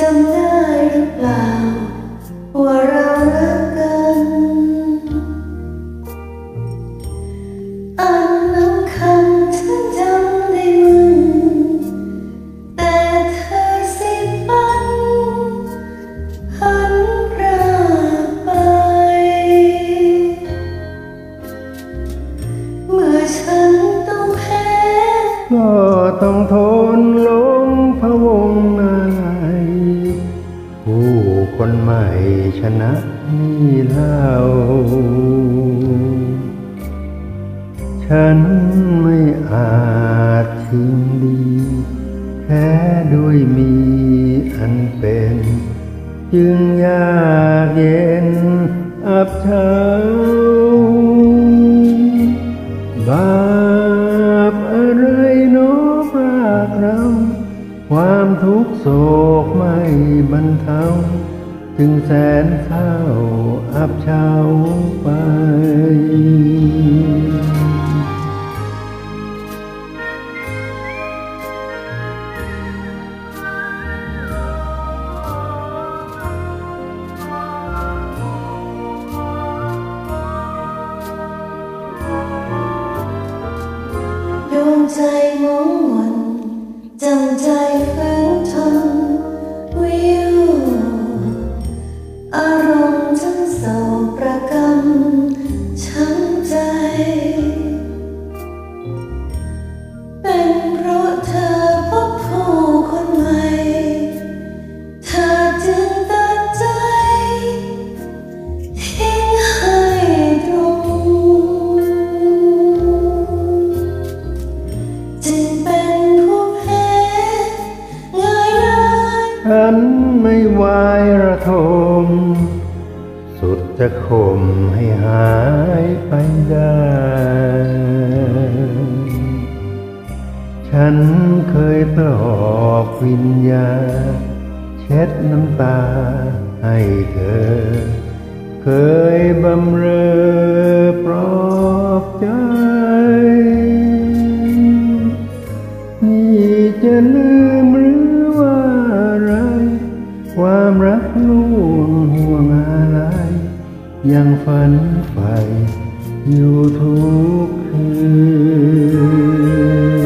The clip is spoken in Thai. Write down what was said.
จำได้หรือเปล่า ว่าเรารักกัน อันน้ำคำฉันจำได้มึนแต่เธอสิฝันหันพราไป เมื่อฉันต้องแพ้ ก็ต้องทนลง คนใหม่ชนะนี่เล่า ฉันไม่อาจทิ้งดี แค่ด้วยมีอันเป็น จึงยากเย็นอับเฉาบาปอะไรเนอปรากเรา ความทุกโศกไม่บรรเทา จึงแสนเศร้าอับเฉาไปดวงใจง ฉันไม่วายระทม สุดจะข่มให้หายไปได้ ฉันเคยปลอบวิญญา เช็ดน้ำตาให้เธอ เคยบำเรอ ยังฝันใฝ่อยู่ทุกคืน